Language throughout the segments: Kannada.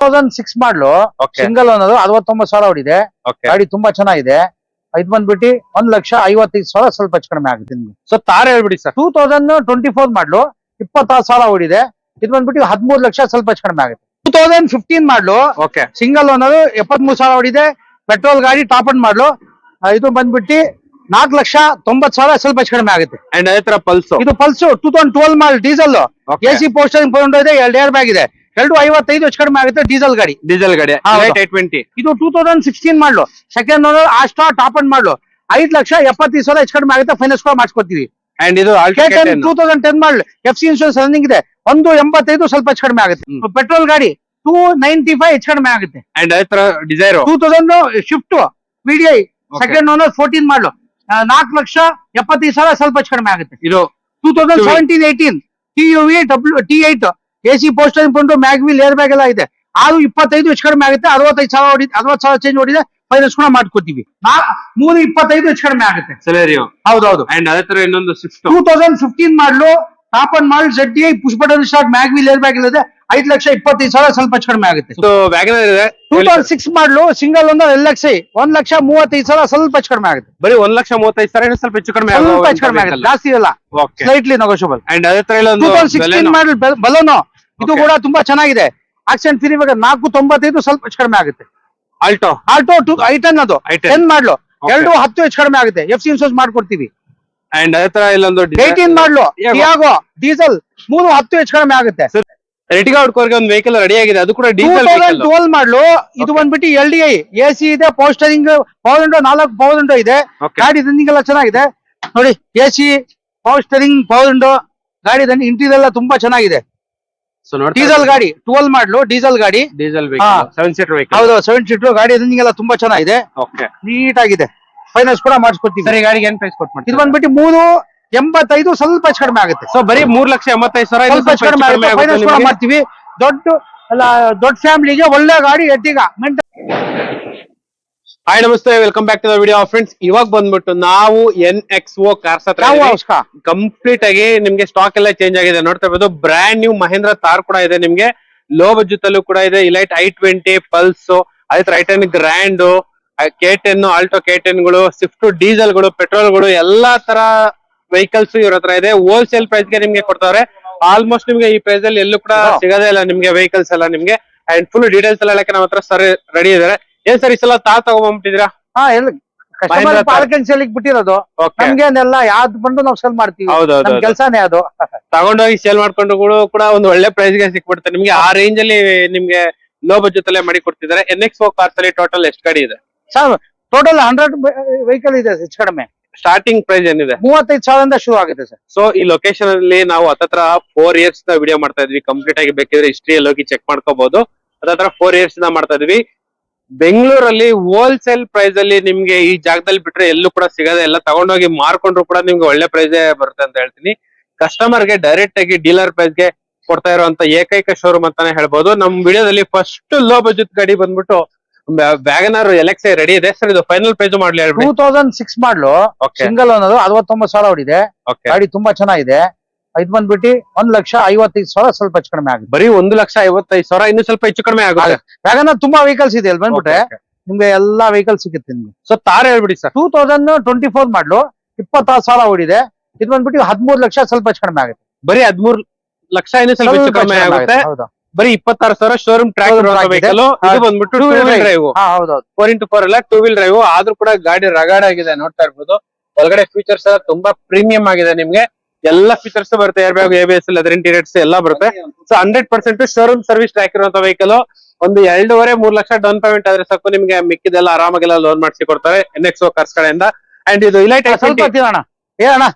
ತೌಸಂಡ್ ಸಿಕ್ಸ್ ಮಾಡ್ಲು ಸಿಂಗಲ್ ಅನ್ನೋದು ಅರವತ್ತೊಂಬತ್ತು ಸಾವಿರ ಹೊಡಿದೆ. ಓಕೆ ಗಾಡಿ ತುಂಬಾ ಚೆನ್ನಾಗಿದೆ. ಇದ್ ಬಂದ್ಬಿಟ್ಟು ಒಂದ್ ಲಕ್ಷ ಐವತ್ತೈದು ಸಾವಿರ ಸ್ವಲ್ಪ ಹೆಚ್ಚು ಕಡಿಮೆ ಆಗುತ್ತೆ ನಿಮ್ಗೆ. ಸೊ ತಾರ ಹೇಳ್ಬಿಡಿ sir two thousand twenty four model ಇಪ್ಪತ್ತಾರು ಸಾವಿರ ಹೊಡಿದೆ. ಇದು ಬಂದ್ಬಿಟ್ಟು ಹದಿಮೂರು ಲಕ್ಷ ಸ್ವಲ್ಪ ಹೆಚ್ಚು ಕಡಿಮೆ ಆಗುತ್ತೆ. Two thousand fifteen model okay single ಅನ್ನೋದು ಎಪ್ಪತ್ಮೂರು ಸಾವಿರ ಹೊಡಿದೆ. ಪೆಟ್ರೋಲ್ ಗಾಡಿ ಟಾಪ್ ಅಂಡ್ ಮಾಡ್ಲು ಆ, ಇದು ಬಂದ್ಬಿಟ್ಟು ನಾಲ್ಕು ಲಕ್ಷ ತೊಂಬತ್ ಸಾವಿರ ಸ್ವಲ್ಪ ಹೆಚ್ಚು ಕಡಿಮೆ ಆಗುತ್ತೆ. ಅಂಡ್ ಅದೇ ತರ ಪಲ್ಸು ಇದು Pulse two thousand twelve model diesel A C power steering point ಇದೆ ಎರಡು ಏರ್ ಬ್ಯಾಗ್ ಇದೆ. ಎರಡು ಐವತ್ತೈದು ಹೆಚ್ಚು ಕಡಿಮೆ ಆಗುತ್ತೆ ಡೀಸೆಲ್ ಗಾಡಿ. ಡೀಸೆಲ್ ಗಾಡಿ. ಏಟ್ ಟ್ವೆಂಟಿ ಇದು two thousand sixteen model. Second owner Asta top end model. ಐದು ಲಕ್ಷ ಎಪ್ಪತ್ತೈದು ಸಾವಿರ ಹೆಚ್ಚು ಕಡಿಮೆ ಆಗುತ್ತೆ ಫೈನಾನ್ಸ್ ಕೂಡ ಮಾಡಿಸ್ಕೊಡ್ತೀವಿ ಅಂಡ್ ಇದು two thousand ten model. F C insurance running ಇದೆ. ಒಂದು ಎಂಬತ್ತೈದು ಸ್ವಲ್ಪ ಹೆಚ್ಚು ಕಡಿಮೆ ಆಗುತ್ತೆ. ಪೆಟ್ರೋಲ್ ಗಾಡಿ ಟೂ ನೈಂಟಿ ಫೈವ್ ಹೆಚ್ಚು ಕಡಿಮೆ ಆಗುತ್ತೆ. And Dzire two thousand Swift VDI second owner fourteen model. ನಾಲ್ಕು ಲಕ್ಷ ಎಪ್ಪತ್ತೈದು ಸಾವಿರ ಸ್ವಲ್ಪ ಹೆಚ್ಚು ಕಡಿಮೆ ಆಗುತ್ತೆ. ಇದು two thousand. Seventeen eighteen T U V W T eight A C power steering ಬಂದು ಮ್ಯಾಗ್ವಿಲ್ ಏರ್ ಬ್ಯಾಗ್ ಎಲ್ಲ ಇದೆ. ಆರು ಇಪ್ಪತ್ತೈದು ಹೆಚ್ಚು ಕಡಿಮೆ ಆಗುತ್ತೆ. ಅರವತ್ತೈದು ಸಾವಿರ ಹೊಡಿ ಅರವತ್ತು ಸಾವಿರ ಚೇಂಜ್ ಹೊಡಿದೆ ಫೈನಾನ್ಸ್ ಕೂಡ ಮಾಡ್ಕೊತೀವಿ. ಮೂರು ಇಪ್ಪತ್ತೈದು ಹೆಚ್ಚು ಕಡಿಮೆ ಆಗುತ್ತೆ. ಸೆಲೆರಿಯೋ ಹೌದೌದು. ಅಂಡ್ ಅದೇ ತರ ಇನ್ನೊಂದು Swift two thousand fifteen model top end model Z I push button start mag wheel air bag ಇದೆ. ಐದು ಲಕ್ಷ ಇಪ್ಪತ್ತೈದು ಸಾವಿರ ಸ್ವಲ್ಪ ಹೆಚ್ಚು ಕಡಿಮೆ ಆಗುತ್ತೆ. Two thousand six model single ಒಂದು ಎಲ್ ಲಕ್ಷ ಒಂದ್ ಲಕ್ಷ ಮೂವತ್ತೈದು ಸಾವಿರ ಸ್ವಲ್ಪ ಹೆಚ್ಚು ಕಡಿಮೆ ಆಗುತ್ತೆ. ಬರೀ ಒಂದ್ ಲಕ್ಷ ಮೂವತ್ತೈದು ಸಾವಿರ ಸ್ವಲ್ಪ ಹೆಚ್ಚು ಕಡಿಮೆ ಸ್ವಲ್ಪ ಹೆಚ್ಚು ಕಡಿಮೆ ಆಗುತ್ತೆ. ಜಾಸ್ತಿ ಇಲ್ಲ. ಸ್ಲೈಟ್ಲಿ ನೆಗೋಷಿಯಬಲ್ ಅಂಡ್ ಅದೇ ತರ ಇಲ್ಲ ಸಿಕ್ಸ್ಟೀನ್ ಮಾಡಲ್ ಬಲೋನು ಇದು ಕೂಡ ತುಂಬಾ ಚೆನ್ನಾಗಿದೆ. ಆಕ್ಸಿಡೆಂಟ್ ಫ್ರೀ ಇವಾಗ ನಾಲ್ಕು ತೊಂಬತ್ತೈದು ಸ್ವಲ್ಪ ಹೆಚ್ಚು ಕಡಿಮೆ ಆಗುತ್ತೆ. Alto Alto to I ten ಅದು. I10. Ten model. ಎರಡು ಹತ್ತು ಹೆಚ್ಚು ಕಡಿಮೆ ಆಗುತ್ತೆ. ಎಫ್ ಸಿ ಇನ್ಸೂರೆನ್ಸ್ ಮಾಡ್ಕೊಡ್ತೀವಿ. ಅಂಡ್ ಅದೇ ತರ ಇಲ್ಲೊಂದು ಏಯ್ಟೀನ್ ಮಾಡ್ಲು. ಟಿಯಾಗೋ ಡೀಸೆಲ್ ಮೂರು ಹತ್ತು ಹೆಚ್ಚು ಕಡಿಮೆ ಆಗುತ್ತೆ. ರೆಟಿಗಾ ಹುಡ್ಕೋರ್ಗೆ ಒಂದು ವೆಹಿಕಲ್ ರೆಡಿ ಆಗಿದೆ. ಅದು ಕೂಡ ಡೀಸೆಲ್ ಟೋಲ್ ಮಾಡ್ಲು. ಇದು. ಬಂದ್ಬಿಟ್ಟು L D I A C ಇದೆ ಪೌಸ್ಟರಿಂಗ್ ಪವರ್ ವಿಂಡೋ ನಾಲ್ಕು ಪವರ್ ವಿಂಡೋ ಇದೆ ಗಾಡಿ ರನ್ನಿಂಗ್ ಎಲ್ಲ ಚೆನ್ನಾಗಿದೆ. ನೋಡಿ A C power steering power window ಗಾಡಿ ಇಂಟೀರಿಯರ್ ಎಲ್ಲ ತುಂಬಾ ಚೆನ್ನಾಗಿದೆ. ಸೊ ನೋಡಿ ಡೀಸೆಲ್ ಗಾಡಿ ಟ್ವೆಲ್ ಮಾಡ್ಲು ಡೀಸೆಲ್ ಗಾಡಿ. Diesel. Vehicle seven seater vehicle ಹೌದು ಸೆವೆನ್ ಸೀಟರ್ ಗಾಡಿ ಇದನ್ನೆಲ್ಲ ಎಲ್ಲ ತುಂಬಾ ಚೆನ್ನಾಗಿದೆ. ಓಕೆ ನೀಟ್ ಆಗಿದೆ ಫೈನಾನ್ಸ್ ಕೂಡ ಮಾಡಿಸ್ಕೊಡ್ತೀವಿ. ಸರಿ ಗಾಡಿಗೆ ಏನ್ ಪ್ರೈಸ್ ಇದು ಬಂದ್ಬಿಟ್ಟು ಮೂರು ಎಂಬತ್ತೈದು ಸ್ವಲ್ಪ ಹೆಚ್ಚು ಕಡಿಮೆ ಆಗುತ್ತೆ. ಸೊ ಬರೀ ಮೂರ್ ಲಕ್ಷ ಎಂಬತ್ತೈದು ಸಾವಿರ ಸ್ವಲ್ಪ ಹೆಚ್ಚು ಕಡಿಮೆ ಆಗುತ್ತೆ. ಫೈನಾನ್ಸ್ ಕೂಡ ಮಾಡ್ತೀವಿ. ದೊಡ್ಡ ಅಲ್ಲ ದೊಡ್ಡ ಫ್ಯಾಮಿಲಿಗೆ ಒಳ್ಳೆ ಗಾಡಿ ಎಟ್ಟಿಗ ಮೆಂಟ ಹಾಯ್ ನಮಸ್ತೆ welcome back to the video friends ಇವಾಗ ಬಂದ್ಬಿಟ್ಟು ನಾವು ಎನ್ ಎಕ್ಸ್ ಓ ಕಾರ್ಸ್ ಹತ್ರ ಕಂಪ್ಲೀಟ್ ಆಗಿ ನಿಮ್ಗೆ ಸ್ಟಾಕ್ ಎಲ್ಲ ಚೇಂಜ್ ಆಗಿದೆ. ನೋಡ್ತಾ ಇರೋದು ಬ್ರ್ಯಾಂಡ್ ನ್ಯೂ ಮಹೇಂದ್ರ ತಾರ್ ಕೂಡ ಇದೆ ನಿಮ್ಗೆ. ಲೋ ಬಜೆಟ್ ಅಲ್ಲೂ ಕೂಡ ಇದೆ. ಇಲೈಟ್ ಐ ಟ್ವೆಂಟಿ ಪಲ್ಸ್ ಅದೇ ತರ I ten Grand K ten Alto K ಟೆನ್ಗಳು Swift ಡೀಸೆಲ್ಗಳು ಪೆಟ್ರೋಲ್ಗಳು ಎಲ್ಲಾ ತರ ವೆಹಿಕಲ್ಸ್ ಇವ್ರ ಹತ್ರ ಇದೆ. ಹೋಲ್ಸೇಲ್ ಪ್ರೈಸ್ಗೆ ನಿಮ್ಗೆ ಕೊಡ್ತಾರೆ ಆಲ್ಮೋಸ್ಟ್ ನಿಮ್ಗೆ ಈ ಪ್ರೈಸ್ ಅಲ್ಲಿ ಎಲ್ಲೂ ಕೂಡ. ಸಿಗೋದೇ ಇಲ್ಲ ನಿಮ್ಗೆ ವೆಹಿಕಲ್ಸ್ ಎಲ್ಲ ನಿಮ್ಗೆ. ಅಂಡ್ ಫುಲ್ ಡೀಟೇಲ್ಸ್ ಎಲ್ಲ ಹೇಳಕ್ಕೆ ನಮ್ಮ ಹತ್ರ ಸರ್ ರೆಡಿ ಇದಾರೆ ಏನ್ ಸರ್ ಈ ಸಲ ತಾರ್ ತಗೊಂಡ್ಬಿಟ್ಟಿದ್ದೀರಾ ಹಾ ಎಲ್ಲ ಕಸ್ಟಮರ್ ಮಹೇಂದ್ರ ಬಿಟ್ಟಿರೋದು. ನಮ್ಗೇನೆಲ್ಲ ಯಾವ್ದು ಬಂದು ನಾವು ಸೇಲ್ ಮಾಡ್ತೀವಿ. ಹೌದು ನಮ್ ಕೆಲಸನೇ ಅದು. ತಗೊಂಡೋಗಿ ಸೇಲ್ ಮಾಡ್ಕೊಂಡು ಕೂಡ ಒಂದು ಒಳ್ಳೆ ಪ್ರೈಸ್ಗೆ ಸಿಕ್ಬಿಡುತ್ತೆ. ನಿಮ್ಗೆ ಆ ರೇಂಜ್ ಅಲ್ಲಿ ನಿಮ್ಗೆ ಲೋ ಬಜೆಟ್ ಅಲ್ಲೇ ಮಾಡಿ ಕೊಡ್ತಿದ್ದಾರೆ. ಎನ್ ಎಕ್ಸ್ ಓ ಕಾರ್ಸ್ ಅಲ್ಲಿ ಟೋಟಲ್ ಎಷ್ಟು ಗಾಡಿ ಇದೆ? ಸರ್ ಟೋಟಲ್ ಹಂಡ್ರೆಡ್ ವೆಹಿಕಲ್ ಇದೆ ಹೆಚ್ಚು ಕಡಿಮೆ. ಸ್ಟಾರ್ಟಿಂಗ್ ಪ್ರೈಸ್ ಏನಿದೆ? ಮೂವತ್ತೈದು ಸಾವಿರದಿಂದ ಶುರು ಆಗುತ್ತೆ ಸರ್. ಸೊ ಈ ಲೊಕೇಶನ್ ಅಲ್ಲಿ ನಾವು ಹತ್ತತ್ರ ಫೋರ್ ಇಯರ್ಸ್ನ ವಿಡಿಯೋ ಮಾಡ್ತಾ ಇದ್ವಿ. ಕಂಪ್ಲೀಟ್ ಆಗಿ ಬೇಕಿದ್ರೆ ಹಿಸ್ಟ್ರಿ ಅಲ್ಲಿ ಹೋಗಿ ಚೆಕ್ ಮಾಡ್ಕೋಬಹುದು ಹತ್ತತ್ರ ಫೋರ್ ಇಯರ್ಸ್ನ ಮಾಡ್ತಾ ಇದ್ವಿ. ಬೆಂಗಳೂರಲ್ಲಿ ಹೋಲ್ಸೇಲ್ ಪ್ರೈಸ್ ಅಲ್ಲಿ ನಿಮ್ಗೆ ಈ ಜಾಗದಲ್ಲಿ ಬಿಟ್ರೆ ಎಲ್ಲೂ ಕೂಡ ಸಿಗದೆ ಎಲ್ಲ ತಗೊಂಡೋಗಿ ಮಾರ್ಕೊಂಡ್ರು ಕೂಡ ನಿಮ್ಗೆ ಒಳ್ಳೆ ಪ್ರೈಸ್ ಬರುತ್ತೆ ಅಂತ ಹೇಳ್ತೀನಿ. ಕಸ್ಟಮರ್ಗೆ ಡೈರೆಕ್ಟ್ ಆಗಿ ಡೀಲರ್ ಪ್ರೈಸ್ಗೆ ಕೊಡ್ತಾ ಇರುವಂತ ಏಕೈಕ ಶೋರೂಮ್ ಅಂತಾನೆ ಹೇಳ್ಬೋದು. ನಮ್ ವಿಡಿಯೋದಲ್ಲಿ ಫಸ್ಟ್ ಲೋ ಬಜೆಟ್ ಗಾಡಿ ಬಂದ್ಬಿಟ್ಟು ವ್ಯಾಗನರ್ ಎಲೆಕ್ಸ್ ರೆಡಿ ಇದೆ. ಸರ್ ಇದು final price model two thousand six model. Single ಅನ್ನೋದು ಅರವತ್ತೊಂಬತ್ತು ಸಾವಿರ ಹೊಡಿದೆ. ಗಾಡಿ ತುಂಬಾ ಚೆನ್ನಾಗಿದೆ. ಇದು ಬಂದ್ಬಿಟ್ಟು ಒಂದ್ ಲಕ್ಷ ಐವತ್ತೈದು ಸಾವಿರ ಸ್ವಲ್ಪ ಹೆಚ್ಚು ಕಡಿಮೆ ಆಗುತ್ತೆ. ಬರೀ ಒಂದು ಲಕ್ಷ ಐವತ್ತೈದು ಸಾವಿರ ಇನ್ನು ಸ್ವಲ್ಪ ಹೆಚ್ಚು ಕಡಿಮೆ ಆಗುತ್ತೆ. ಯಾಕಂದ್ರೆ ತುಂಬಾ ವೆಹಿಕಲ್ಸ್ ಇದೆ ಅಲ್ಲಿ ಬಂದ್ಬಿಟ್ರೆ ನಿಮ್ಗೆ ಎಲ್ಲಾ ವೆಹಿಕಲ್ ಸಿಗುತ್ತೆ ನಿಮ್ಗೆ. ಸೊ ತಾರ ಹೇಳ್ಬಿಡಿ sir two thousand twenty four model ಇಪ್ಪತ್ತಾರು ಸಾವಿರ ಓಡಿದೆ. ಇದು ಬಂದ್ಬಿಟ್ಟು ಹದಿಮೂರು ಲಕ್ಷ ಸ್ವಲ್ಪ ಹೆಚ್ಚು ಕಡಿಮೆ ಆಗುತ್ತೆ. ಬರೀ ಹದಿಮೂರು ಲಕ್ಷ ಇನ್ನು ಸ್ವಲ್ಪ ಹೆಚ್ಚು ಕಡಿಮೆ ಆಗುತ್ತೆ. ಬರೀ ಇಪ್ಪತ್ತಾರು ಸಾವಿರ ಶೋರೂಮ್ ಟ್ರ್ಯಾಕ್ ಇದೆ. ವೆಹಿಕಲ್ ಇದು ಬಂದ್ಬಿಟ್ಟು two wheel. Drive four into four ಅಲ್ಲ ಟೂ ವೀಲ್ ಡ್ರೈವ್ ಆದ್ರೂ ಕೂಡ ಗಾಡಿ ರಗಾಡ್ ಆಗಿದೆ ನೋಡ್ತಾ ಇರ್ಬೋದು. ಒಳಗಡೆ ಫೀಚರ್ಸ್ ಎಲ್ಲ ತುಂಬಾ ಪ್ರೀಮಿಯಂ ಆಗಿದೆ ನಿಮ್ಗೆ. ಎಲ್ಲಾ ಫೀಚರ್ಸ್ ಬರುತ್ತೆ air bag A B S ಅದರ ಇಂಟೀರಿಯರ್ಸ್ ಎಲ್ಲ ಬರುತ್ತೆ. So hundred percent showroom service track ಇರುವಂತ ವೆಹಿಕಲ್ ಒಂದು ಎರಡೂವರೆ ಮೂರ್ ಲಕ್ಷ ಡೌನ್ ಪೇಮೆಂಟ್ ಆದ್ರೆ ಸಾಕು ನಿಮ್ಗೆ ಮಿಕ್ಕಿದೆಲ್ಲ ಆರಾಮಾಗೆಲ್ಲ ಲೋನ್ ಮಾಡಿಸಿ ಕೊಡ್ತಾರೆ ಎನ್ ಎಕ್ಸ್ ಕಾರ್ಸ್ ಕಡೆಯಿಂದ. ಅಂಡ್ ಇದು ಇಲೈಟ್ ಅಣ್ಣ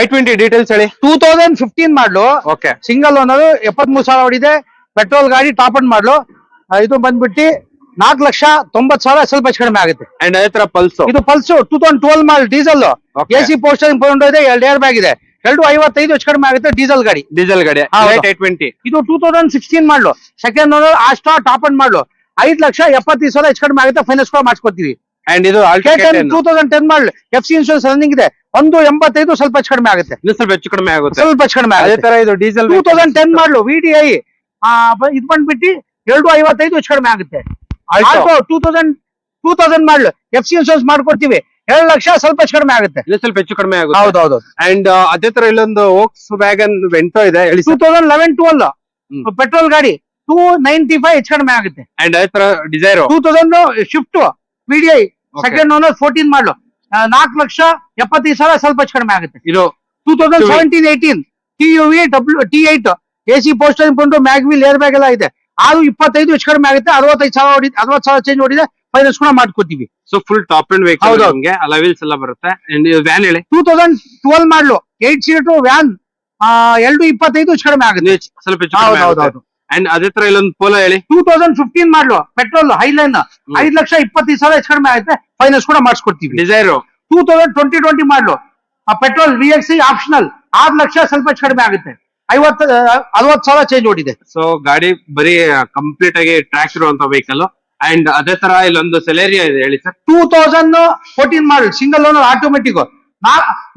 ಐ ಟ್ವೆಂಟಿ ಡೀಟೇಲ್ಸ್ ಹೇಳಿ. Two thousand fifteen model. Okay single owner ಎಪ್ಪತ್ಮೂರು ಸಾವಿರ ಹೊಡಿದೆ ಪೆಟ್ರೋಲ್ ಗಾಡಿ ಟಾಪ್ ಅಂಡ್ ಮಾಡ್ಲು. ಇದು ಬಂದ್ಬಿಟ್ಟು ನಾಲ್ಕು ಲಕ್ಷ ತೊಂಬತ್ ಸಾವಿರ ಸ್ವಲ್ಪ ಹೆಚ್ಚು ಕಡಿಮೆ ಆಗುತ್ತೆ. ಅಂಡ್ ಅದೇ ತರ ಪಲ್ಸ್. ಇದು Pulse two thousand twelve model diesel A C power steering pound ಇದೆ ಎರಡು ಏರ್ ಬ್ಯಾಗ್ ಇದೆ. ಎರಡು ಐವತ್ತೈದು ಹೆಚ್ಚು ಕಡಿಮೆ ಆಗುತ್ತೆ ಡೀಸೆಲ್ ಗಾಡಿ. ಡೀಸೆಲ್ ಗಾಡಿ ಹೌದು. ಐ ಟ್ವೆಂಟಿ ಇದು two thousand sixteen model second owner Asta top end model ಐದು ಲಕ್ಷ ಎಪ್ಪತ್ತೈದು ಸಾವಿರ ಹೆಚ್ಚು ಕಡಿಮೆ ಆಗುತ್ತೆ ಫೈನಾನ್ಸ್ ಕೂಡ ಮಾಡಿಸ್ಕೊತೀವಿ ಅಂಡ್ ಇದು two thousand ten model F C insurance running ಇದೆ. ಒಂದು ಎಂಬತ್ತೈದು ಸ್ವಲ್ಪ ಹೆಚ್ಚು ಕಡಿಮೆ ಆಗುತ್ತೆ. ಇನ್ನೂ ಸ್ವಲ್ಪ ಹೆಚ್ಚು ಕಡಿಮೆ ಆಗುತ್ತೆ. ಸ್ವಲ್ಪ ಹೆಚ್ಚು ಕಡಿಮೆ ಅದೇ ಆಗುತ್ತೆ. ತರ ಇದು diesel two thousand ten model V D I ಇದು ಬಂದ್ಬಿಟ್ಟು ಎರಡು ಐವತ್ತೈದು ಹೆಚ್ಚು ಕಡಿಮೆ ಆಗುತ್ತೆ. Alto two thousand two thousand model. F C insurance ಮಾಡ್ಕೊಡ್ತೀವಿ. ಎರಡು ಲಕ್ಷ ಸ್ವಲ್ಪ ಹೆಚ್ಚು ಕಡಿಮೆ ಆಗುತ್ತೆ. ಇಲ್ಲ ಸ್ವಲ್ಪ ಹೆಚ್ಚು ಕಡಿಮೆ ಆಗುತ್ತೆ. ಹೌದು ಹೌದು ಅಂಡ್ ಅದೇ ತರ ಇಲ್ಲೊಂದು ಓಕ್ಸ್ ವ್ಯಾಗನ್ ವೆಂಟೋ ಇದೆ ಹೇಳಿ two thousand eleven twelve. Petrol ಗಾಡಿ ಟೂ ನೈನ್ಟಿ ಫೈವ್ ಹೆಚ್ಚು ಕಡಿಮೆ ಆಗುತ್ತೆ. ಅಂಡ್ ಅದೇ ತರ Dzire two thousand Swift PDI second owner fourteen model. ನಾಲ್ಕು ಲಕ್ಷ ಎಪ್ಪತ್ತೈದು ಸಾವಿರ ಸ್ವಲ್ಪ ಹೆಚ್ಚು ಕಡಿಮೆ ಆಗುತ್ತೆ. ಇದು two thousand. Seventeen eighteen T U V W T eight A C power steering mag wheel air bag ಎಲ್ಲ ಇದೆ. ಅದು ಇಪ್ಪತ್ತೈದು ಹೆಚ್ಚು ಕಡಿಮೆ ಆಗುತ್ತೆ. ಅರವತ್ತೈದು ಸಾವಿರ ಹೊಡಿ ಅರವತ್ತು ಸಾವಿರ ಚೇಂಜ್ ಹೊಡಿದೆ ಫೈನಾನ್ಸ್ ಕೂಡ ಮಾಡ್ಕೊತೀವಿ so full top end vehicle ಹೌದು. ನಿಮ್ಗೆ ಅಲವಿಲ್ಸ್ ಎಲ್ಲ ಬರುತ್ತೆ. ವ್ಯಾನ್ ಹೇಳಿ. Two thousand twelve model eight seat van ಎರಡು ಇಪ್ಪತ್ತೈದು ಹೆಚ್ಚು ಕಡಿಮೆ ಆಗುತ್ತೆ. ನೀವು ಸ್ವಲ್ಪ ಹೆಚ್ಚು ಹೌದು ಕಡಿಮೆ ಹೌದು ಆಗುತ್ತೆ. ಹೌದು ಅಂಡ್ ಅದೇ ತರ ಇಲ್ಲೊಂದು ಪೋಲೋ ಹೇಳಿ. Two thousand fifteen model petrol Highline ಐದು ಲಕ್ಷ ಇಪ್ಪತ್ತೈದು ಸಾವಿರ ಹೆಚ್ಚು ಕಡಿಮೆ ಆಗುತ್ತೆ. ಫೈನಾನ್ಸ್ ಕೂಡ ಮಾಡಿಸ್ಕೊಡ್ತೀವಿ. Dzire two thousand twenty twenty model ಆ ಪೆಟ್ರೋಲ್ ವಿ ಎಕ್ಸ್ ಆಪ್ಷನಲ್ ಆರು ಲಕ್ಷ ಸ್ವಲ್ಪ ಹೆಚ್ಚು ಕಡಿಮೆ ಆಗುತ್ತೆ. ಐವತ್ತು ಅರವತ್ತು ಸಾವಿರ ಚೇಂಜ್ ಓಡಿದೆ. ಸೊ ಗಾಡಿ ಬರೀ ಕಂಪ್ಲೀಟ್ ಆಗಿ ಟ್ರ್ಯಾಕ್ ಇರುವಂತ ವೆಹಿಕಲ್ ಅಂಡ್ ಅದೇ ತರ ಇಲ್ಲೊಂದು ಸೆಲೇರಿಯಾ ಇದೆ ಹೇಳಿ sir two thousand fourteen model single owner automatic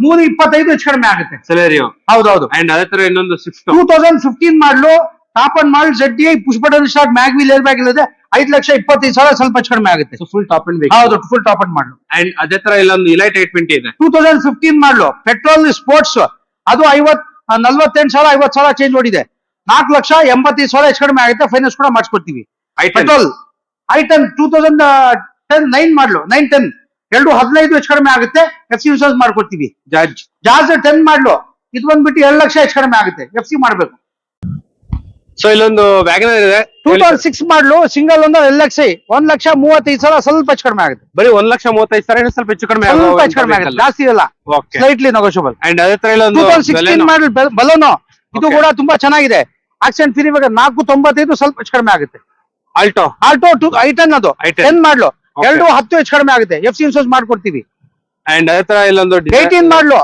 ಮೂರು ಇಪ್ಪತ್ತೈದು ಹೆಚ್ಚು ಕಡಿಮೆ ಆಗುತ್ತೆ. ಸೆಲೇರಿಯೋ ಹೌದೌದು. ಅಂಡ್ ಅದೇ ತರ ಇನ್ನೊಂದು Swift two thousand fifteen model top end model Z I push button start mag wheel air bag ಇಲ್ಲದೆ ಐದು ಲಕ್ಷ ಇಪ್ಪತ್ತೈದು ಸಾವಿರ ಸ್ವಲ್ಪ ಹೆಚ್ಚು ಕಡಿಮೆ ಆಗುತ್ತೆ. ಫುಲ್ ಟಾಪ್ ಅಂಡ್ ಹೌದು full top end model and ಅದೇ ತರ ಇಲ್ಲೊಂದು ಇಲೈಟ್ ಏಟ್ ಟ್ವೆಂಟಿ ಇದೆ. Two thousand fifteen model petrol sports ಅದು ಐವತ್ ನಲ್ವತ್ತೆಂಟು ಸಾವಿರ ಐವತ್ತು ಸಾವಿರ ಚೇಂಜ್ ನೋಡಿದೆ ನಾಲ್ಕು ಲಕ್ಷ ಎಂಬತ್ತೈದು ಸಾವಿರ ಹೆಚ್ಚು ಕಡಿಮೆ ಆಗುತ್ತೆ ಫೈನಾನ್ಸ್ ಕೂಡ ಮಾಡಿಸ್ಕೊಡ್ತೀವಿ. Petrol i ten two thousand ten nine model nine ten ಎರಡು ಹದಿನೈದು ಹೆಚ್ಚು ಕಡಿಮೆ ಆಗುತ್ತೆ ಎಫ್ ಸಿ ಇನ್ಶೂರೆನ್ಸ್ ಮಾಡ್ಕೊಡ್ತೀವಿ. ಜಾರ್ಜ್ ಜಾರ್ಜ್ ಟೆನ್ ಮಾಡ್ಲು. ಇದು ಬಂದ್ಬಿಟ್ಟು ಎರಡು ಲಕ್ಷ ಹೆಚ್ಚು ಕಡಿಮೆ ಆಗುತ್ತೆ ಎಫ್ ಸಿ ಮಾಡಬೇಕು. ಸೊ ಇಲ್ಲೊಂದು ವ್ಯಾಗನರ್ ಇದೆ. Two thousand six model single ಒಂದು ಎಲ್ ಲಕ್ಷ ಒಂದ್ ಲಕ್ಷ ಮೂವತ್ತೈದು ಸಾವಿರ ಸ್ವಲ್ಪ ಹೆಚ್ಚು ಕಡಿಮೆ ಆಗುತ್ತೆ. ಬರೀ ಒಂದ್ ಲಕ್ಷ ಮೂವತ್ತೈದು ಸಾವಿರ ಸ್ವಲ್ಪ ಹೆಚ್ಚು ಕಡಿಮೆ ಸ್ವಲ್ಪ ಹೆಚ್ಚು ಕಡಿಮೆ ಆಗುತ್ತೆ ಜಾಸ್ತಿ ಇಲ್ಲ. ಸ್ಲೈಟ್ಲಿ ನೆಗೋಷಿಯಬಲ್ ಅಂಡ್ ಅದೇ ತರ ಟೂ ಇಲ್ಲೊಂದು ತೌಸಂಡ್ ಸಿಕ್ಸ್ಟೀನ್ ಮಾಡಲ್ ಬಲೋನು. ಇದು ಕೂಡ ತುಂಬಾ ಚೆನ್ನಾಗಿದೆ. ಆಕ್ಸಿಡೆಂಟ್ ಫ್ರೀ ಬೇಕಾದ್ರೆ ನಾಲ್ಕು ತೊಂಬತ್ತೈದು ಸ್ವಲ್ಪ ಹೆಚ್ಚು ಕಡಿಮೆ ಆಗುತ್ತೆ. Alto Alto to i ten ಅದು I10. Ten model. ಎರಡು ಹತ್ತು ಹೆಚ್ಚು ಕಡಿಮೆ ಆಗುತ್ತೆ. ಎಫ್ ಸಿ ಇನ್ಸೂರೆನ್ಸ್ ಮಾಡ್ಕೊಡ್ತೀವಿ. ಅಂಡ್ ಅದೇ ತರ ಇಲ್ಲೊಂದು ಏಯ್ಟೀನ್ ಮಾಡ್ಲು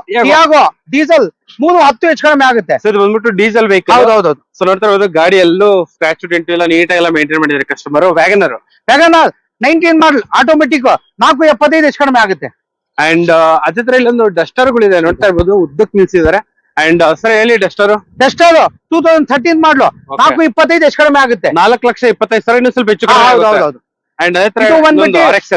ಡೀಸೆಲ್ ಮೂರು ಹತ್ತು ಹೆಚ್ಚು ಕಡಿಮೆ ಆಗುತ್ತೆ. ಸರ್ ಬಂದ್ಬಿಟ್ಟು ಡೀಸೆಲ್ ವೆಹಿಕಲ್ ಹೌದೌದು. ಸೊ ನೋಡ್ತಾ ಇರೋದು ಗಾಡಿ ಎಲ್ಲೂ ಸ್ಕ್ರಾಚ್ ಟೆಂಟ್ ಎಲ್ಲ ನೀಟ್ ಎಲ್ಲ ಮೇಂಟೈನ್ ಮಾಡಿದ್ರೆ customer WagonR WagonR nineteen model automatic ನಾಲ್ಕು ಎಪ್ಪತ್ತೈದು ಹೆಚ್ಚು ಕಡಿಮೆ ಆಗುತ್ತೆ. ಅಂಡ್ ಅದೇ ತರ ಇಲ್ಲೊಂದು ಡಸ್ಟರ್ ಗಳಿದೆ ನೋಡ್ತಾ ಇರ್ಬೋದು ಉದ್ದಕ್ಕೆ ನಿಲ್ಸಿದ್ದಾರೆ. ಅಂಡ್ ಸರ್ ಹೇಳಿ Duster Duster two thousand thirteen model ನಾಲ್ಕು ಇಪ್ಪತ್ತೈದು ಹೆಚ್ಚು ಕಡಿಮೆ ಆಗುತ್ತೆ. ನಾಲ್ಕು ಲಕ್ಷ ಇಪ್ಪತ್ತೈದು ಸಾವಿರ ಇನ್ನೂ ಸ್ವಲ್ಪ ಹೆಚ್ಚು ಕಡಿಮೆ. ಅಂಡ್ ಅದೇ ತರ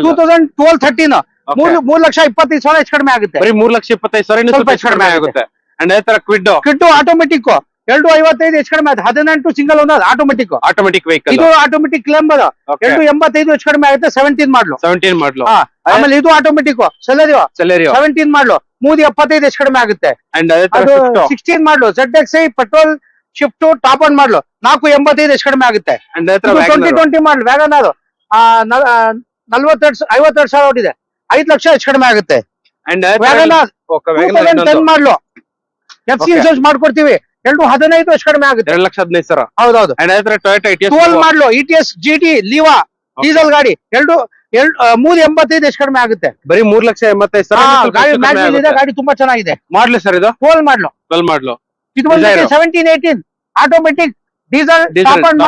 ಟೂ ತೌಸಂಡ್ ಟ್ವೆಲ್ ಥರ್ಟೀನ್. ಮೂರು ಮೂರ್ ಲಕ್ಷ ಇಪ್ಪತ್ತೈದು ಸಾವಿರ ಹೆಚ್ಚು ಕಡಿಮೆ ಆಗುತ್ತೆ. ಬರೀ ಮೂರ್ ಲಕ್ಷ ಇಪ್ಪತ್ತೈದು ಸಾವಿರ ಸ್ವಲ್ಪ ಹೆಚ್ಚು ಕಡಿಮೆ ಆಗುತ್ತೆ. ಅಂಡ್ ಅದೇ ತರ ಕ್ವಿಡ್ ಕ್ವಿಡ್ ಆಟೋಮೆಟಿಕ್ ಎರಡು ಐವತ್ತೈದು ಹೆಚ್ಚು ಕಡಿಮೆ ಆಗುತ್ತೆ. ಹದಿನೆಂಟು ಸಿಂಗಲ್ ಒಂದು ಆಟೋಮೆಟಿಕ್ ಆಟೋಮೆಟಿಕ್ ವೆಹಿಕಲ್ ಇದು ಆಟೋಮೆಟಿಕ್ ಕ್ಲೇಂಬರ್ ಎರಡು ಎಂಬತ್ತೈದು ಹೆಚ್ಚು ಕಡಿಮೆ ಆಗುತ್ತೆ. Seventeen model. Seventeen model. ಆಮೇಲೆ ಇದು automatic Celerio Celerio seventeen model. ಮೂರು ಎಪ್ಪತ್ತೈದು ಹೆಚ್ಚು ಕಡಿಮೆ ಆಗುತ್ತೆ. ಅಂಡ್ ಅದೇ ಅದು sixteen model. Z X I petrol Swift top on model. ನಾಲ್ಕು ಎಂಬತ್ತೈದು ಹೆಚ್ಚು ಕಡಿಮೆ ಆಗುತ್ತೆ. ಅದೇ ಟ್ವೆಂಟಿ ಟ್ವೆಂಟಿ ಮಾಡ್ಲು. ವ್ಯಾಗನಾರು ನಲ್ವತ್ತೆರಡು ಐವತ್ತೆರಡು ಸಾವಿರ ಹೊಟ್ಟಿದೆ ಐದು ಲಕ್ಷ ಹೆಚ್ಚು ಕಡಿಮೆ ಆಗುತ್ತೆ. ಅಂಡ್ ಟೆನ್ ಇನ್ನೊಂದು. ಮಾಡ್ಲು. ಎಫ್ ಸಿ ಇನ್ಸೂರೆನ್ಸ್ ಮಾಡ್ಕೊಡ್ತೀವಿ. ಎರಡು ಹದಿನೈದು ಹೆಚ್ಚು ಕಡಿಮೆ ಆಗುತ್ತೆ. ಎರಡು ಲಕ್ಷ ಹದಿನೈದು ಸಾವಿರ. ಹೌದೌದು. And Etios twelve model. Etios G T Liva diesel ಗಾಡಿ. ಎರಡು ಮೂರ್ ಎಂಬತ್ತೈದು ಎಷ್ಟು ಕಡಿಮೆ ಆಗುತ್ತೆ. ಬರೀ ಮೂರ್ ಲಕ್ಷ ಎಂಬತ್ತೈದು ಸಾವಿರ ಗಾಡಿ ತುಂಬಾ ಚೆನ್ನಾಗಿದೆ. ಮಾಡ್ಲಿ ಸರ್ ಇದು? Toll model. Toll model. ಇದು. Seventeen eighteen automatic diesel and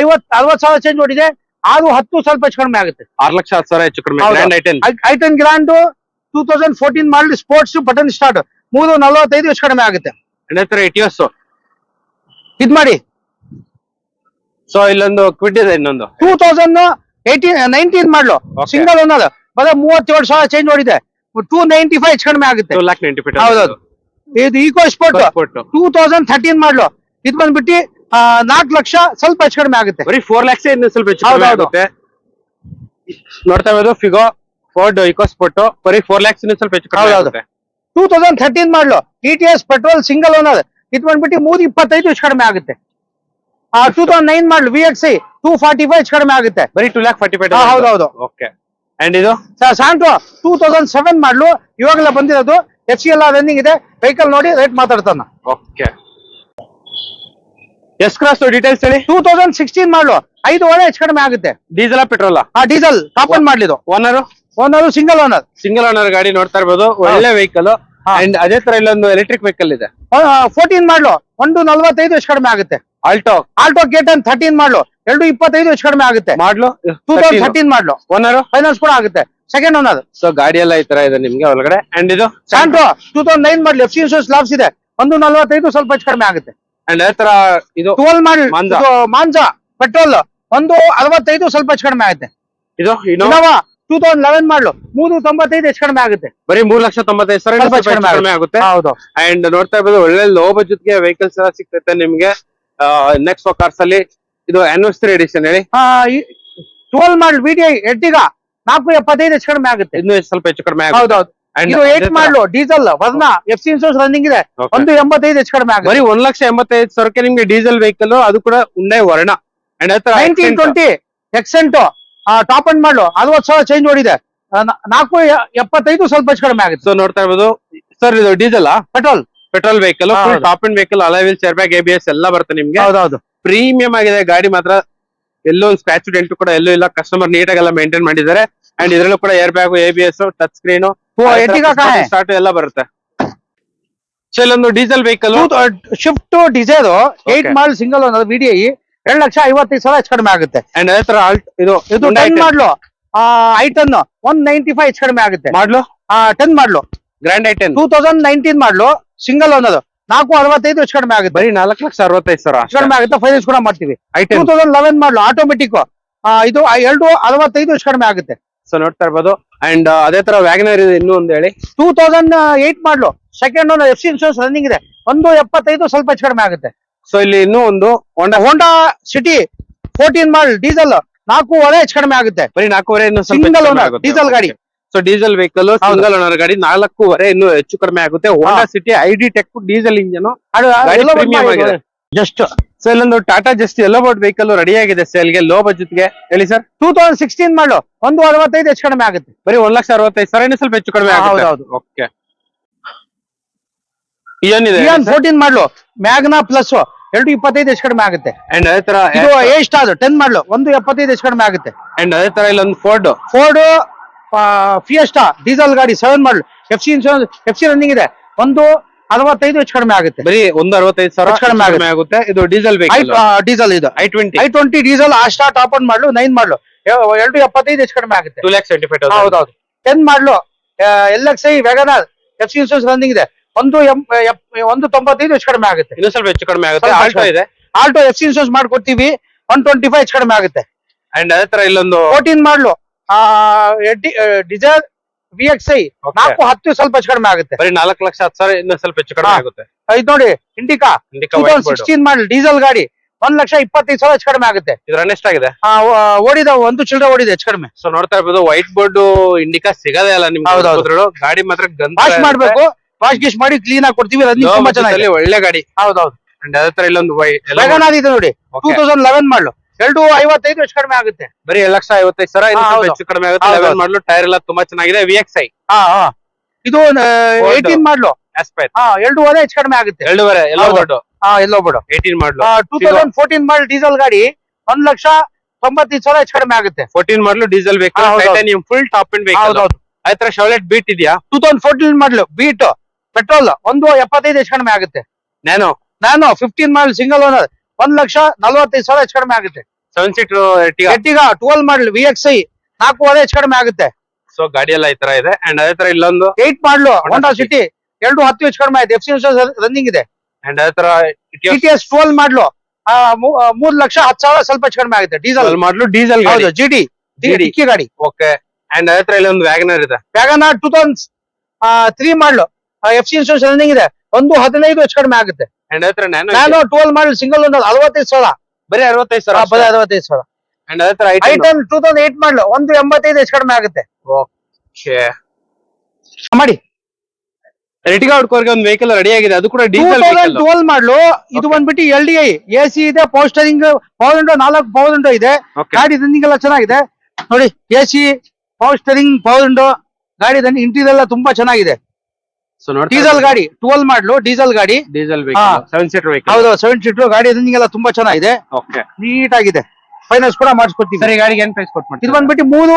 ಐವತ್ ಅರವತ್ ಸಾವಿರ ಚೇಂಜ್ ಹೊಡಿದೆ ಆರು ಹತ್ತು ಸ್ವಲ್ಪ ಹೆಚ್ಚು ಕಡಿಮೆ ಆಗುತ್ತೆ. ಆರ್ ಲಕ್ಷ ಹತ್ತು ಸಾವಿರ ಹೆಚ್ಚು ಕಡಿಮೆ. ಹೌದು. I ten i ten grand two thousand fourteen model sports button start ಮೂರು ನಲವತ್ತೈದು ಹೆಚ್ಚು ಕಡಿಮೆ ಆಗುತ್ತೆ. ಅಂಡ್ ಅದೇ ತರ ಇಟಿಎಸ್ ಇದ್ ಮಾಡಿ. ಸೊ ಇಲ್ಲೊಂದು ಕ್ವಿಡ್ ಇದೆ ಇನ್ನೊಂದು. Two thousand eighteen nineteen model Okay. Single ಒಂದು ಬರೀ ಮೂವತ್ತೇಳು ಸಾವಿರ ಚೇಂಜ್ ಮಾಡಿದೆ. ಟೂ ನೈಂಟಿ ಫೈವ್ ಹೆಚ್ಚು ಕಡಿಮೆ ಆಗುತ್ತೆ. ಟೂ ಲ್ಯಾಕ್ ನೈಂಟಿ ಹೌದೌದು. ಇದು EcoSport two thousand thirteen model ಇದು ಬಂದ್ಬಿಟ್ಟು ನಾಲ್ಕು ಲಕ್ಷ ಸ್ವಲ್ಪ ಹೆಚ್ಚು ಕಡಿಮೆ ಆಗುತ್ತೆ. ಬರೀ ಫೋರ್ ಲ್ಯಾಕ್ಸ್ ಇನ್ನು ಸ್ವಲ್ಪ ಹೆಚ್ಚು ಕಡಿಮೆ ಆಗುತ್ತೆ. ನೋಡ್ತಾ ಇರೋದು ಫಿಗೋ ಫೋರ್ಡ್ ಇಕೋ ಸ್ಪೋರ್ಟ್ ಬರೀ ಫೋರ್ ಲ್ಯಾಕ್ಸ್ ಇನ್ನು ಸ್ವಲ್ಪ ಹೆಚ್ಚು ಕಡಿಮೆ. ಆಗುತ್ತೆ. Two thousand thirteen model. Etios petrol single owner ಇದು ಬಂದ್ಬಿಟ್ಟು ಮೂರು ಇಪ್ಪತ್ತೈದು ಹೆಚ್ಚು ಕಡಿಮೆ ಆಗುತ್ತೆ. Two thousand nine model. V X two forty five ಹೆಚ್ಚು ಕಡಿಮೆ ಆಗುತ್ತೆ. ಬರೀ ಟೂ ಲ್ಯಾಕ್ ಫಾರ್ಟಿ ಫೈವ್ ಹೌದೌದು. ಹೌದು, ಹೌದು. ಓಕೆ ಅಂಡ್ ಇದು Santro two thousand seven model. ಇವಾಗೆಲ್ಲ ಬಂದಿರೋದು. ಎಚ್ ಸಿ ಎಲ್ಲ ರನ್ನಿಂಗ್ ಇದೆ. ವೆಹಿಕಲ್ ನೋಡಿ ರೇಟ್ ಮಾತಾಡ್ತಾನ. ಓಕೆ ಎಸ್ ಕ್ರಾಸ್ ಡೀಟೇಲ್ಸ್ ಹೇಳಿ? ಟೂ ತೌಸಂಡ್ ಸಿಕ್ಸ್ಟೀನ್ ಮಾಡ್ಲು ಐದುವರೆ ಹೆಚ್ಚು ಕಡಿಮೆ ಆಗುತ್ತೆ. ಡೀಸೆಲ್ ಪೆಟ್ರೋಲ್ ಆ? Diesel top end ಮಾಡ್ಲಿದ್ದು owner owner single owner single owner ಗಾಡಿ ನೋಡ್ತಾ ಇರ್ಬೋದು. ಒಳ್ಳೆ ವೆಹಿಕಲ್. ಅಂಡ್ ಅದೇ ತರ ಇಲ್ಲೊಂದು ಎಲೆಕ್ಟ್ರಿಕ್ ವೆಹಿಕಲ್ ಇದೆ. ಫೋರ್ಟೀನ್ ಮಾಡ್ಲು ಒಂದು ನಲ್ವತ್ತೈದು ಹೆಚ್ಚು ಕಡಿಮೆ ಆಗುತ್ತೆ. ಆಲ್ಟೋ ಆಲ್ಟೋ ಗೇಟ್ ಅನ್ ಥರ್ಟೀನ್ ಮಾಡ್ಲು ಎರಡು ಇಪ್ಪತ್ತೈದು ಹೆಚ್ಚು ಕಡಿಮೆ ಆಗುತ್ತೆ. Model two thousand thirteen model owner finance ಕೂಡ ಆಗುತ್ತೆ. ಸೆಕೆಂಡ್ ಓನರ್ ಸೊ ಗಾಡಿ ಎಲ್ಲ ಈ ತರ ಇದೆ ನಿಮ್ಗೆ ಒಳಗಡೆ. ಅಂಡ್ ಇದು? Santro two thousand nine model F C insurance lapse ಇದೆ. ಒಂದು ನಲ್ವತ್ತೈದು ಸ್ವಲ್ಪ ಹೆಚ್ಚು ಕಡಿಮೆ ಆಗುತ್ತೆ. ಅಂಡ್ ಅದೇ ತರ ಇದು ಟೋಲ್ ಮಾಡಲ್ ಮಾಂಜಾ. ಮಾಂಜಾ ಪೆಟ್ರೋಲ್ ಒಂದು ಅರವತ್ತೈದು ಸ್ವಲ್ಪ ಹೆಚ್ಚು ಕಡಿಮೆ ಆಗುತ್ತೆ. ಇದು Innova Innova two thousand eleven model. ಮೂರು ತೊಂಬತ್ತೈದು ಹೆಚ್ಚು ಕಡಿಮೆ ಆಗುತ್ತೆ. ಬರೀ ಮೂರ್ ಲಕ್ಷ ತೊಂಬತ್ತೈದು ಸಾವಿರ ಸ್ವಲ್ಪ ಸ್ವಲ್ಪ ಹೆಚ್ಚು ಕಡಿಮೆ ಆಗುತ್ತೆ. ಹೌದು. ಅಂಡ್ ನೋಡ್ತಾ ಇರ್ಬೋದು ಒಳ್ಳೆ ಲೋ ಬಜೆಟ್ಗೆ ವೆಹಿಕಲ್ಸ್ ಎಲ್ಲ ಸಿಗ್ತೈತೆ ನಿಮ್ಗೆ. ನೆಕ್ಸ್ಟ್ ಕಾರ್ಸ್ ಅಲ್ಲಿ ಇದು ಆನಿವರ್ಸರಿ ಎಡಿಷನ್ ಹೇಳಿ. Toll model V D Ertiga ನಾಲ್ಕು ಎಪ್ಪತ್ತೈದು ಹೆಚ್ಚು ಕಡಿಮೆ ಆಗುತ್ತೆ. ಇನ್ನು ಸ್ವಲ್ಪ ಹೆಚ್ಚು ಕಡಿಮೆ ಆಗುತ್ತೆ. ಹೌದೌದು. ಇದು ಏಟ್ ತರ- diesel Verna F C insurance running ಇದೆ. ಒಂದು ಎಂಬತ್ತೈದು ಹೆಚ್ಚು ಕಡಿಮೆ ಆಗುತ್ತೆ. ಬರೀ ಒಂದ್ ಲಕ್ಷ ಎಂಬತ್ತೈದು ಸಾವಿರಕ್ಕೆ ನಿಮ್ಗೆ ಡೀಸೆಲ್ ವೆಹಿಕಲ್ ಅದು ಕೂಡ ಉಂಡೆ ವರ್ಣ. Nineteen. Twenty Xcent top end model ಅರವತ್ತು ಸಾವಿರ ಚೇಂಜ್ ಓಡಿದೆ ನಾಲ್ಕು ಎ- ಎಪ್ಪತ್ತೈದು ಸ್ವಲ್ಪ ಹೆಚ್ಚು ಕಡಿಮೆ ಆಗುತ್ತೆ. ಸೊ ನೋಡ್ತಾ ಇರ್ಬೋದು. ಸರ್ ಇದು diesel petrol petrol vehicle top end vehicle alloy wheel air bag ABS ಎಲ್ಲ ಬರುತ್ತೆ ನಿಮ್ಗೆ. ಹೌದೌದು. ಪ್ರೀಮಿಯಂ ಆಗಿದೆ ಗಾಡಿ ಮಾತ್ರ ಎಲ್ಲೋ ಒಂದು ಸ್ಕ್ರಾಚ್ ಡೆಂಟ್ ಕೂಡ ಎಲ್ಲೂ ಇಲ್ಲ. ಕಸ್ಟಮರ್ ನೀಟಾಗಿ ಎಲ್ಲ ಮೇಂಟೈನ್ ಮಾಡಿದ್ದಾರೆ. ಅಂಡ್ ಇದರಲ್ಲೂ ಕೂಡ air bag ABS touch screen start ಎಲ್ಲ ಬರುತ್ತೆ. ಸೊ ಇಲ್ಲೊಂದು diesel vehicle Swift Dzire eight. Model single ಒಂದು ವಿ ಡಿ ಎರಡು ಲಕ್ಷ ಐವತ್ತೈದು ಸಾವಿರ ಹೆಚ್ಚು ಕಡಿಮೆ ಆಗುತ್ತೆ. ಅಂಡ್ ಅದೇ ತರ ಆಲ್ಟ್ ಇದು ಇದು ten model i ten ten one ninety five ಹೆಚ್ಚು ಕಡಿಮೆ ಆಗುತ್ತೆ. Model ten model grand i ten two thousand nineteen model single ಅನ್ನೋದು ನಾಲ್ಕು ಅರವತ್ತೈದು ಹೆಚ್ಚು ಕಡಿಮೆ ಆಗುತ್ತೆ. ಬರೀ ನಾಲ್ಕು ಲಕ್ಷ ಅರವತ್ತೈದು ಸಾವಿರ ಕಡಿಮೆ ಆಗುತ್ತೆ ಫೈನಾನ್ಸ್ ಕೂಡ ಮಾಡ್ತೀವಿ. Two thousand eleven model automatic ಇದು ಎರಡು ಅರವತ್ತೈದು ಹೆಚ್ಚು ಕಡಿಮೆ ಆಗುತ್ತೆ. ಸೊ ನೋಡ್ತಾ ಇರ್ಬೋದು. ಅಂಡ್ ಅದೇ ತರ ವ್ಯಾಗನರ್ ಇದೆ ಇನ್ನೂ ಒಂದು ಹೇಳಿ. Two thousand eight model second ಒಂದು ಎಫ್ ಸಿ ಇನ್ಶೂರೆನ್ಸ್ ರನ್ನಿಂಗ್ ಇದೆ. ಒಂದು ಎಪ್ಪತ್ತೈದು ಸ್ವಲ್ಪ ಹೆಚ್ಚು ಕಡಿಮೆ ಆಗುತ್ತೆ. ಸೊ ಇಲ್ಲಿ ಇನ್ನೂ ಒಂದು Honda Honda City fourteen model diesel ನಾಲ್ಕೂವರೆ ಹೆಚ್ಚು ಕಡಿಮೆ ಆಗುತ್ತೆ. ಬರೀ ನಾಲ್ಕೂವರೆ ಇನ್ನು Single ಡೀಸೆಲ್ ಗಾಡಿ. So diesel vehicle single owner ಗಾಡಿ ನಾಲ್ಕೂವರೆ ಇನ್ನು ಹೆಚ್ಚು ಕಡಿಮೆ ಆಗುತ್ತೆ. Honda City i D tech diesel engine. Just so ಇಲ್ಲೊಂದು ಟಾಟಾ ಜಸ್ಟ್ ಎಲ್ಲೋ ಬೋಟ್ ವೆಹಿಕಲ್ ರೆಡಿ ಆಗಿದೆ ಸೇಲ್ಗೆ ಲೋ ಬಜೆಟ್ಗೆ ಹೇಳಿ ಸರ್ ಟೂ ತೌಸಂಡ್ ಸಿಕ್ಸ್ಟೀನ್ ಮಾಡಲು ಒಂದು ಅರವತ್ತೈದು ಹೆಚ್ಚು ಕಡಿಮೆ ಆಗುತ್ತೆ. ಬರೀ ಒಂದ್ ಲಕ್ಷ ಅರವತ್ತೈದು ಸಾವಿರ ಇನ್ನು ಸ್ವಲ್ಪ ಹೆಚ್ಚು ಕಡಿಮೆ ಹೌದೌದು. ಓಕೆ ಏನಿದೆ? ಫೋರ್ಟೀನ್ ಮಾಡ್ಲು ಮ್ಯಾಗ್ನಾ ಪ್ಲಸ್ ಎರಡು ಇಪ್ಪತ್ತೈದು ಹೆಚ್ಚು ಕಡಿಮೆ ಆಗುತ್ತೆ. ಅಂಡ್ ಅದೇ ತರ ಇದು ಏ ಅದು. ಟೆನ್ ಮಾಡ್ಲು ಒಂದು ಎಪ್ಪತ್ತೈದು ಹೆಚ್ಚು ಕಡಿಮೆ ಆಗುತ್ತೆ. ಅಂಡ್ ಅದೇ ತರ ಇಲ್ಲೊಂದು ಫೋರ್ಡ್ ಫೋರ್ಡ್ ಫಿಯಸ್ಟಾ ಡೀಸೆಲ್ ಗಾಡಿ seven model F C insurance F C running ಇದೆ. ಒಂದು ಅರವತ್ತೈದು ಹೆಚ್ಚು ಕಡಿಮೆ ಆಗುತ್ತೆ. ಬರೀ ಒಂದು ಅರವತ್ತೈದು ಸಾವಿರ ಕಡಿಮೆ ಕಡಿಮೆ ಆಗುತ್ತೆ. ಇದು ಡೀಸೆಲ್ ಡೀಸೆಲ್ ಇದು. I twenty i twenty diesel ಆ top end model nine model ಎರಡು ಎಪ್ಪತ್ತೈದು ಹೆಚ್ಚು ಕಡಿಮೆ ಆಗುತ್ತೆ. ಟೂ ಲ್ಯಾಕ್ ಸೆವೆಂಟಿ ಫೈವ್ ಹೌದೌದು. Ten model L X I WagonR F C insurance running ಇದೆ. ಒಂದು ಒಂದು ತೊಂಬತ್ತೈದು ಹೆಚ್ಚು ಕಡಿಮೆ ಆಗುತ್ತೆ. ಇನ್ನೂ ಸ್ವಲ್ಪ ಹೆಚ್ಚು ಕಡಿಮೆ ಆಗುತ್ತೆ. ಆಲ್ಟೋ ಇದೆ. ಆಲ್ಟೋ ಎಫ್ ಸಿ ಇನ್ಸೂರೆನ್ಸ್ ಮಾಡ್ಕೊಡ್ತೀವಿ. ಒನ್ ಟ್ವೆಂಟಿ ಫೈವ್ ಹೆಚ್ಚು ಕಡಿಮೆ ಆಗುತ್ತೆ. ಅಂಡ್ ಅದೇ ತರ ಇಲ್ಲೊಂದು fourteen model Dzire V X I ನಾಲ್ಕು ಹತ್ತು ಸ್ವಲ್ಪ ಹೆಚ್ಚು ಕಡಿಮೆ ಆಗುತ್ತೆ. ಬರೀ ನಾಲ್ಕು ಲಕ್ಷ ಹತ್ತು ಸಾವಿರ ಇನ್ನೂ ಸ್ವಲ್ಪ ಹೆಚ್ಚು ಕಡಿಮೆ ಆಗುತ್ತೆ. ಇದು ನೋಡಿ ಇಂಡಿಕಾ ಸಿಕ್ಸ್ಟೀನ್ ಮಾಡಲ್ ಡೀಸೆಲ್ ಗಾಡಿ. ಒಂದ್ ಲಕ್ಷ ಇಪ್ಪತ್ತೈದು ಸಾವಿರ ಹೆಚ್ಚು ಕಡಿಮೆ ಆಗುತ್ತೆ. ಇದು ರನ್ ಎಷ್ಟಾಗಿದೆ ಓಡಿದ ಒಂದು ಚಿಲ್ಲರೆ ಓಡಿದೆ ಹೆಚ್ಚು ಕಡಿಮೆ. ಸೊ ನೋಡ್ತಾ ಇರ್ಬೋದು ವೈಟ್ ಬೋರ್ಡ್ ಇಂಡಿಕಾ ಸಿಗದೇ ಇಲ್ಲ ನಿಮ್ಗೆ. ಗಾಡಿ ಮಾತ್ರ ವಾಶ್ ಮಾಡ್ಬೇಕು. ವಾಶ್ ಗಿಶ್ ಮಾಡಿ ಕ್ಲೀನ್ ಆಗಿ ಕೊಡ್ತೀವಿ. ರನ್ನಿಂಗ್ ತುಂಬಾ ಚೆನ್ನಾಗಿದೆ. ಒಳ್ಳೆ ಗಾಡಿ. ಹೌದೌದು ಅಂಡ್ ಅದೇ ತರ ಇಲ್ಲೊಂದು ನೋಡಿ. ಟೂ. ತೌಸಂಡ್ ಲೆವೆನ್ ಮಾಡ್ಲು ಎರಡು ಐವತ್ತೈದು ಹೆಚ್ಚು ಕಡಿಮೆ ಆಗುತ್ತೆ. ಬರೀ ಎರಡ್ ಲಕ್ಷ ಐವತ್ತೈದು ಸಾವಿರ ಇನ್ನು ಹಾ, ಸ್ವಲ್ಪ ಹೌದು. ಹೆಚ್ಚು ಕಡಿಮೆ ಆಗುತ್ತೆ. ಹೌದು, ಲೆವೆನ್ ಹೌದು. ಮಾಡಲು ಟೈರ್ ಎಲ್ಲ ತುಂಬಾ ಚೆನ್ನಾಗಿದೆ. ವಿ ಎಕ್ಸ್ ಐ ಹಾ ಹಾ. ಇದು ಏಯ್ಟೀನ್ ಮಾಡ್ಲು ಆಸ್ಪೈರ್ ಹಾ ಎರಡೂವರೆ ಹೆಚ್ಚು ಕಡಿಮೆ ಆಗುತ್ತೆ. ಎರಡೂವರೆ ಎಲ್ಲ ಹೌದು. ಬೋರ್ಡ್ ಹಾ ಎಲ್ಲೋ ಬಿಡು eighteen model two thousand fourteen model diesel ಗಾಡಿ ಒಂದ್ ಲಕ್ಷ ತೊಂಬತ್ತೈದು ಸಾವಿರ ಹೆಚ್ಚು ಕಡಿಮೆ ಆಗುತ್ತೆ. ಫೋರ್ಟೀನ್ ಮಾಡಲು ಡೀಸೆಲ್ ಬೇಕು ಹಾ, ಹೌದು. ಟೈಟಾನಿಯಂ ಫುಲ್ ಟಾಪ್ ಅಂಡ್ ಬೇಕು ಹೌದೌದು ಅದೇ ತರ ಶೌಲೆಟ್ ಬೀಟ್ ಇದೆಯಾ? Two thousand fourteen model Beat petrol ಒಂದು ಎಪ್ಪತ್ತೈದು ಹೆಚ್ಚು ಕಡಿಮೆ ಆಗುತ್ತೆ. ನ್ಯಾನೋ ನಾನು ಫಿಫ್ಟೀನ್ ಮಾಡಲ್ ಸಿಂಗಲ್ ಓನರ್ ಒಂದ್ ಲಕ್ಷ ನಲ್ವತ್ತೈದು ಸಾವಿರ ಹೆಚ್ಚು ಕಡಿಮೆ ಆಗುತ್ತೆ. Seven Ertiga Ertiga twelve model V X I ನಾಲ್ಕೂವರೆ ಹೆಚ್ಚು ಕಡಿಮೆ ಆಗುತ್ತೆ. ಸೊ ಗಾಡಿ ಎಲ್ಲ ಈ ತರ ಇದೆ. ಅಂಡ್ ಅದೇ ತರ ಇಲ್ಲೊಂದು ಏಟ್ ಮಾಡ್ಲು ಹೋಂಡಾ. ಸಿಟಿ ಎರಡು ಹತ್ತು ಹೆಚ್ಚು ಕಡಿಮೆ ಆಯ್ತು. ಎಫ್ ಸಿ ರನ್ನಿಂಗ್ ಇದೆ. ಅಂಡ್ ಅದೇ ತರ ಟಿ ಎಸ್ ಟ್ವೆಲ್ ಮಾಡ್ಲು ಮೂರ್ ಲಕ್ಷ ಹತ್ತು ಸಾವಿರ ಸ್ವಲ್ಪ ಹೆಚ್ಚು ಕಡಿಮೆ ಆಗುತ್ತೆ. ಡೀಸೆಲ್ ಮಾಡ್ಲು ಡೀಸೆಲ್ ಗಾಡಿ. ಜಿ ಡಿ ಡಿಕ್ಕಿ ಗಾಡಿ. ಓಕೆ ಅಂಡ್ ಅದೇ ತರ ಇಲ್ಲೊಂದು ವ್ಯಾಗನರ್ ಇದೆ. WagonR two thousand three model F C insurance running ಇದೆ. ಒಂದು ಹದಿನೈದು ಹೆಚ್ಚು ಕಡಿಮೆ ಆಗುತ್ತೆ. ಅಂಡ್ ಹತ್ರ ನಾನು ನಾನು ಟೋಲ್ ಮಾಡಿ ಸಿಂಗಲ್ ಒಂದು ಅರವತ್ತೈದು ಸಾವಿರ. ಬರೀ ಅರವತ್ತೈದು ಸಾವಿರ ಬರೀ ಅರವತ್ತೈದು ಸಾವಿರ. ಅಂಡ್ ಅದೇ ತರ item two thousand eight model ಒಂದು ಎಂಬತ್ತೈದು ಹೆಚ್ಚು ಕಡಿಮೆ ಆಗುತ್ತೆ. ಮಾಡಿ. ಎರ್ಟಿಗಾ ಹುಡ್ಕೋರ್ಗೆ ಒಂದು ವೆಹಿಕಲ್ ರೆಡಿ ಆಗಿದೆ ಅದು ಕೂಡ ಡೀಸೆಲ್ ಟ್ವೆಲ್ ಮಾಡ್ಲು ಇದು. ಬಂದ್ಬಿಟ್ಟು L D I A C ಇದೆ ಪೋಸ್ಟರಿಂಗ್ ಪವರ್ ವಿಂಡೋ ನಾಲ್ಕು ಪವರ್ ವಿಂಡೋ ಇದೆ. ಓಕೆ ಗಾಡಿ ರನ್ನಿಂಗ್ ಎಲ್ಲ ಚೆನ್ನಾಗಿದೆ. ನೋಡಿ A C power steering power window ಗಾಡಿ ಇಂಟೀರಿಯರ್ ಎಲ್ಲ ತುಂಬಾ ಚೆನ್ನಾಗಿದೆ. ಸೊ ನೋಡಿ ಡೀಸೆಲ್ ಗಾಡಿ ಟ್ವೆಲ್ ಮಾಡ್ಲು ಡೀಸೆಲ್ ಗಾಡಿ. ಡೀಸೆಲ್ ಹಾ. ವೆಹಿಕಲ್ ಸೆವೆನ್ ಸೀಟರ್ ವೆಹಿಕಲ್ ಹೌದು ಸೆವೆನ್ ಸೀಟರ್ ಗಾಡಿ ಅದನ್ನೆಲ್ಲ ಎಲ್ಲ ತುಂಬಾ ಚೆನ್ನಾಗಿದೆ. ಓಕೆ ನೀಟ್ ಆಗಿದೆ ಫೈನಾನ್ಸ್ ಕೂಡ ಮಾಡಿಸ್ಕೊಡ್ತೀವಿ. ಸರಿ ಗಾಡಿಗೆ ಏನ್ ಪ್ರೈಸ್ ಇದು ಬಂದ್ಬಿಟ್ಟು ಮೂರು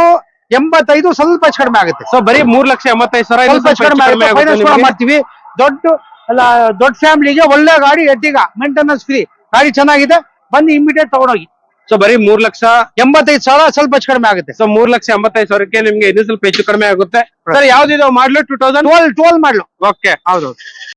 ಎಂಬತ್ತೈದು ಸ್ವಲ್ಪ ಹೆಚ್ಚು ಕಡಿಮೆ ಆಗುತ್ತೆ. ಸೊ ಬರೀ ಮೂರ್ ಲಕ್ಷ ಎಂಬತ್ತೈದು ಸಾವಿರ ಸ್ವಲ್ಪ ಹೆಚ್ಚು ಕಡಿಮೆ ಆಗುತ್ತೆ. ಫೈನಾನ್ಸ್ ಕೂಡ ಮಾಡ್ತೀವಿ. ದೊಡ್ಡ ಅಲ್ಲ ದೊಡ್ಡ ಫ್ಯಾಮಿಲಿಗೆ ಒಳ್ಳೆ ಗಾಡಿ ಎಟ್ಟಿಗ ಮೇಂಟೆನೆನ್ಸ್ ಫ್ರೀ ಗಾಡಿ ಚೆನ್ನಾಗಿದೆ. ಬನ್ನಿ ಇಮಿಡಿಯೇಟ್ ತಗೊಂಡೋಗಿ. ಸೊ ಬರೀ ಮೂರ್ ಲಕ್ಷ ಎಂಬತ್ತೈದು ಸಾವಿರ ಸ್ವಲ್ಪ ಹೆಚ್ಚು ಕಡಿಮೆ ಆಗುತ್ತೆ. ಸೊ ಮೂರ್ ಲಕ್ಷ ಎಂಬತ್ತೈದು ಸಾವಿರಕ್ಕೆ ನಿಮ್ಗೆ ಇನ್ನೂ ಸ್ವಲ್ಪ ಹೆಚ್ಚು ಕಡಿಮೆ ಆಗುತ್ತೆ. Sir ಯಾವ್ದಿದೆ model? Two thousand twelve twelve model. Okay ಹೌದು.